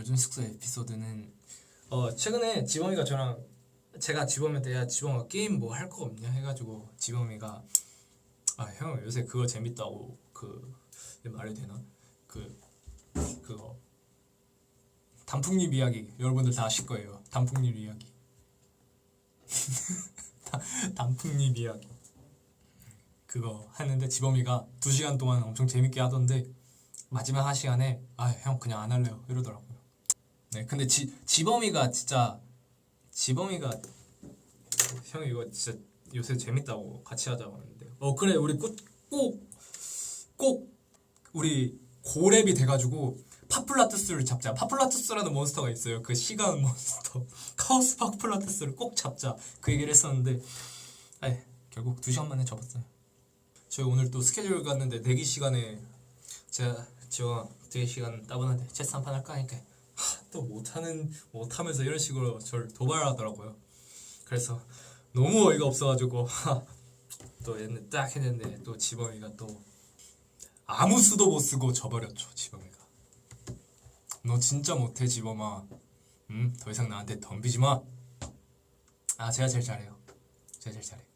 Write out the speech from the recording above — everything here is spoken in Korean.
요즘 숙소 에피소드는 어 최근에 지범이가 저랑 제가 지범이한테 야 지범아 게임 뭐 할 거 없냐? 해가지고 지범이가 아 형 요새 그거 재밌다고 그 말해도 되나? 그 그거 단풍잎 이야기 여러분들 다 아실 거예요. 단풍잎 이야기. 다- 단풍잎 이야기. 그거 했는데 지범이가 두 시간 동안 엄청 재밌게 하던데 마지막 한 시간에 아 형 그냥 안 할래요. 이러더라고 요. 네 근데 지 지범이가 진짜 지범이가 형 이거 진짜 요새 재밌다고 같이 하자고 하는데. 어 그래 우리 꼭꼭 꼭 우리 고렙이 돼가지고 파플라투스를 잡자. 파플라투스라는 몬스터가 있어요. 그 시간 몬스터. 카오스 파플라투스를 꼭 잡자. 그 얘기를 했었는데 아 결국 두 시간 만에 접었어요. 저희 오늘 또 스케줄 갔는데 내기 시간에 제가 지원 되게 시간 따분한데 체스 한 판 할까 하니까. 하, 또 못하는 못하면서 이런 식으로 저를 도발하더라고요. 그래서 너무 어이가 없어가지고 하, 또 했는데 딱 했는데 또 지범이가 또 아무 수도 못 쓰고 져버렸죠 지범이가. 너 진짜 못해 지범아. 음, 더 이상 나한테 덤비지 마. 아 제가 제일 잘해요. 제가 제일 잘해.